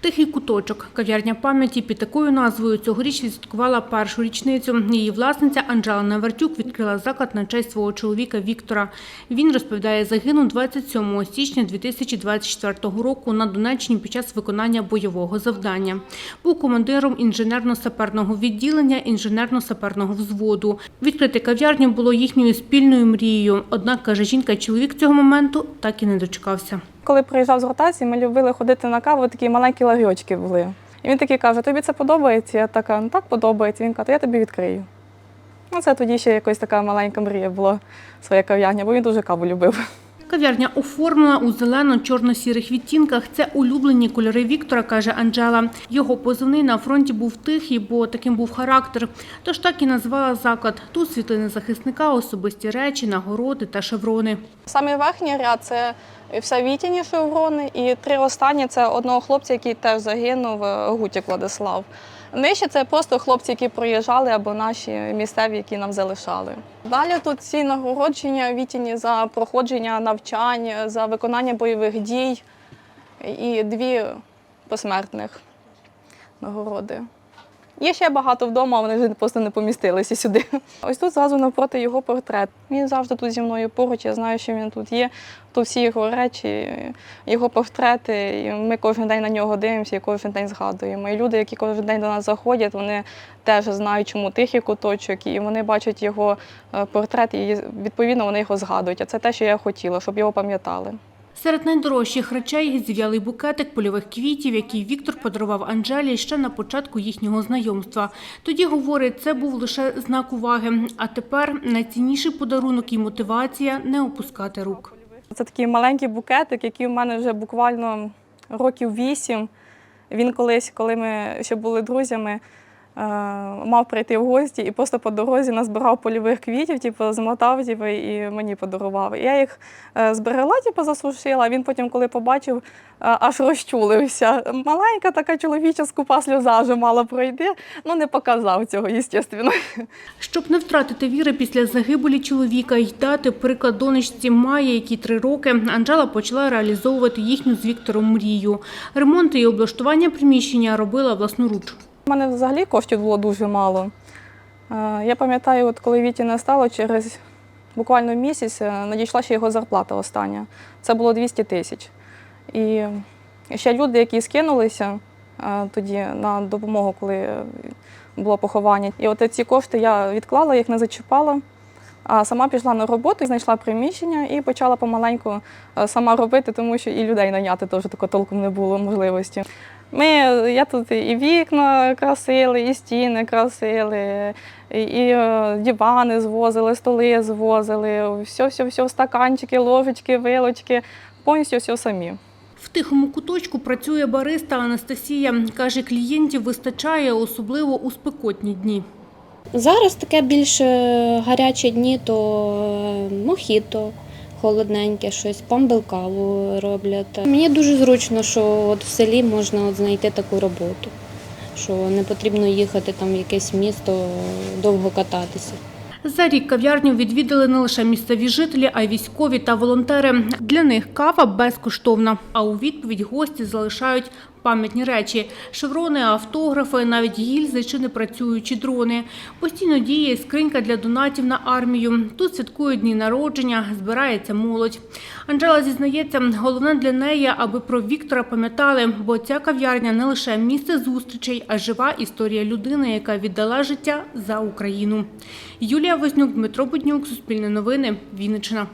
Тихий куточок. Кав'ярня пам'яті під такою назвою цьогоріч відсвяткувала першу річницю. Її власниця Анжела Навертюк відкрила заклад на честь свого чоловіка Віктора. Він розповідає, загинув 27 січня 2024 року на Донеччині під час виконання бойового завдання. Був командиром інженерно-саперного відділення інженерно-саперного взводу. Відкрити кав'ярню було їхньою спільною мрією. Однак, каже жінка, чоловік цього моменту так і не дочекався. Коли приїжджав з ротації, ми любили ходити на каву, такі маленькі лагерочки були. І він такий каже: тобі це подобається? Я така, ну так подобається. Він каже, «То я тобі відкрию. Ну, це тоді ще якась така маленька мрія була своя кав'ярня, бо він дуже каву любив. Кав'ярня оформлена у зелено-чорно-сірих відтінках. Це улюблені кольори Віктора, каже Анжела. Його позивний на фронті був тихий, бо таким був характер. Тож так і назвала заклад. Тут світлини захисника, особисті речі, нагороди та шеврони. Саме верхній ряд це все вітяні шеврони, і три останні це одного хлопця, який теж загинув, е, Гутік Владислав. Нижче це просто хлопці, які проїжджали, або наші місцеві, які нам залишали. Далі тут всі нагородження вітяні за проходження навчань, за виконання бойових дій і дві посмертних нагороди. Є ще багато вдома, вони вже просто не помістилися сюди. Ось тут зразу навпроти його портрет. Він завжди тут зі мною поруч, я знаю, що він тут є. Тут всі його речі, його портрети. І ми кожен день на нього дивимося і кожен день згадуємо. І люди, які кожен день до нас заходять, вони теж знають, чому тихий куточок, і вони бачать його е, портрет, і відповідно вони його згадують. А це те, що я хотіла, щоб його пам'ятали. Серед найдорожчих речей зів'ялий букетик польових квітів, який Віктор подарував Анжелі ще на початку їхнього знайомства. Тоді, говорить, це був лише знак уваги. А тепер найцінніший подарунок і мотивація – не опускати рук. Це такий маленький букетик, який у мене вже буквально років вісім. Він колись, коли ми ще були друзями, мав прийти в гості і просто по дорозі назбирав польових квітів, типу, змотав типу, і мені подарував. Я їх е, зберегла, типу, засушила, а він потім, коли побачив, е, аж розчулився. Маленька така чоловіча скупа сльоза вже мала пройти, ну не показав цього, звісно. Щоб не втратити віри після загибелі чоловіка й дати приклад донечці Майї, якій три роки, Анжела почала реалізовувати їхню з Віктором мрію. Ремонти і облаштування приміщення робила власноруч. У мене взагалі коштів було дуже мало. Е, Я пам'ятаю, от коли Віті не стало, через буквально місяць е, надійшла ще його зарплата остання. Це було 200 тисяч. І ще люди, які скинулися е, тоді на допомогу, коли було поховання. І от ці кошти я відклала, їх не зачіпала. А сама пішла на роботу, знайшла приміщення і почала помаленьку сама робити, тому що і людей наняти теж толком не було можливості. Ми, я тут і вікна красили, і стіни красили, і, і е, дивани звозили, столи звозили, все, все, все, стаканчики, ложечки, вилочки, повністю все самі. В тихому куточку працює бариста Анастасія. Каже, клієнтів вистачає, особливо у спекотні дні. Зараз таке більш е, гарячі дні, то е, мохіто, холодненьке щось, памбелкаву роблять. Мені дуже зручно, що от в селі можна от знайти таку роботу, що не потрібно їхати там в якесь місто, довго кататися. За рік кав'ярню відвідали не лише місцеві жителі, а й військові та волонтери. Для них кава безкоштовна, а у відповідь гості залишають пам'ятні речі – шеврони, автографи, навіть гільзи чи непрацюючі дрони. Постійно діє скринька для донатів на армію. Тут святкують дні народження, збирається молодь. Анжела зізнається, головне для неї, аби про Віктора пам'ятали, бо ця кав'ярня не лише місце зустрічей, а жива історія людини, яка віддала життя за Україну. Юлія Вознюк, Дмитро Буднюк, Суспільне новини, Вінниччина.